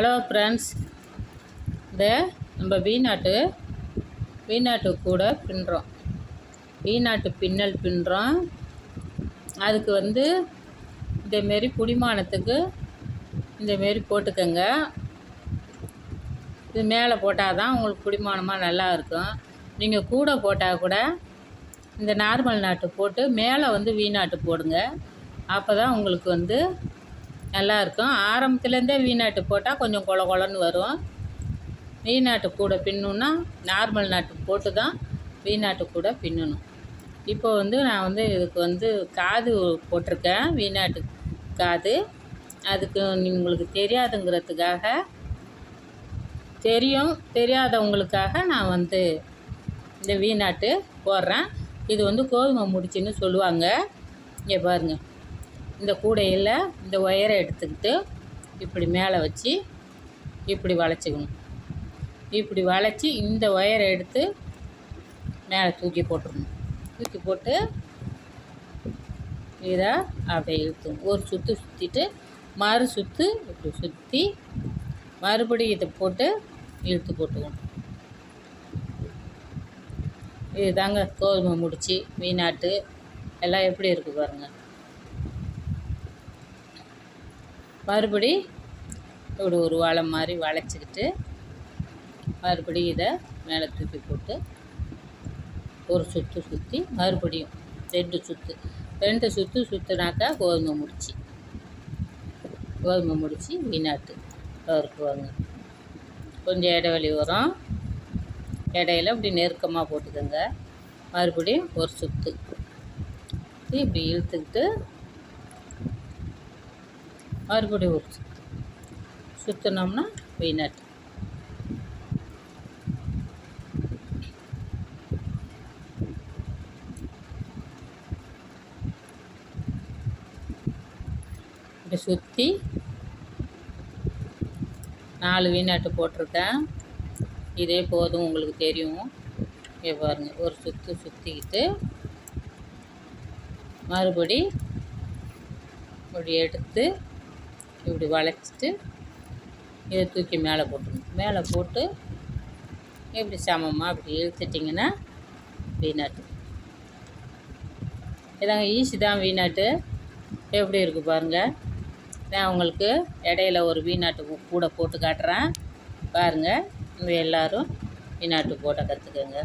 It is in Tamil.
ஹலோ ஃப்ரெண்ட்ஸ் இந்த நம்ம வீநாட்டு வீநாட்டு கூட பின்னுறோம் வீநாட்டு பின்னல் பின்னுறோம் அதுக்கு வந்து இதேமாரி புடிமானத்துக்கு இந்தமாரி போட்டுக்கோங்க. இது மேலே போட்டால் தான் உங்களுக்கு பிடிமானமாக நல்லா இருக்கும். நீங்கள் கூட போட்டால் கூட இந்த நார்மல் நாட்டு போட்டு மேலே வந்து வீநாட்டு போடுங்க. அப்போ தான் உங்களுக்கு வந்து நல்லாயிருக்கும். ஆரம்பத்துலேருந்தே வீநாட்டு போட்டால் கொஞ்சம் கொல கொலன்னு வரும். வீணாட்டு கூட பின்னணுன்னா நார்மல் நாட்டு போட்டு தான் வீணாட்டு கூட பின்னணும். இப்போ வந்து நான் வந்து இதுக்கு வந்து காது போட்டிருக்கேன். வீநாட்டு காது. அதுக்கு உங்களுக்கு தெரியாதுங்கிறதுக்காக தெரியும் தெரியாதவங்களுக்காக நான் வந்து இந்த வீநாட்டு போடுறேன். இது வந்து கோதுமை முடிச்சுன்னு சொல்லுவாங்க. இங்கே பாருங்கள் இந்த கூடையில் இந்த ஒயரை எடுத்துக்கிட்டு இப்படி மேலே வச்சு இப்படி வளைச்சிக்கணும். இப்படி வளைச்சி இந்த ஒயரை எடுத்து மேலே தூக்கி போட்டுருணும் தூக்கி போட்டு இதை அப்படியே இழுத்துணும் ஒரு சுற்று சுற்றிட்டு மறு சுற்று இப்படி சுற்றி மறுபடியும் இதை போட்டு இழுத்து போட்டுக்கணும். இதுதாங்க கோதுமை முடிச்சு மீனாட்டு எல்லாம் எப்படி இருக்குது பாருங்கள் மறுபடி இப்படி ஒரு வலை மாதிரி வளைச்சிக்கிட்டு மறுபடி இதை மேலே தூக்கி போட்டு ஒரு சுற்று சுற்றி மறுபடியும் ரெண்டு சுற்று ரெண்டு சுற்று சுற்றுனாக்கா கோதுமை முடிச்சு. கோதுமை முடித்து வீணாட்டு வறுக்குவாங்க கொஞ்சம் இடைவெளி வரும். இடையில இப்படி நெருக்கமாக போட்டுக்கோங்க. மறுபடியும் ஒரு சுற்று இப்படி இழுத்துக்கிட்டு மறுபடியும் ஒரு சுற்று சுற்றினோம்னா வீணட் இப்படி சுற்றி நாலு வீணாட்டு போட்டிருக்கேன். இதே போதும் உங்களுக்கு தெரியும். இங்கே பாருங்கள் ஒரு சுற்று சுற்றிக்கிட்டு மறுபடி இப்படி எடுத்து இப்படி வளைச்சிட்டு இதை தூக்கி மேலே போட்டுருணும் மேலே போட்டு இப்படி சமமாக அப்படி இழுத்துட்டிங்கன்னா வீணாட்டு. இதாங்க ஈஸி தான் வீணாட்டு. எப்படி இருக்குது பாருங்கள் நான் உங்களுக்கு இடையில ஒரு வீணாட்டு கூட போட்டு காட்டுறேன். பாருங்கள் எல்லோரும் வீணாட்டு போட்ட கற்றுக்கங்க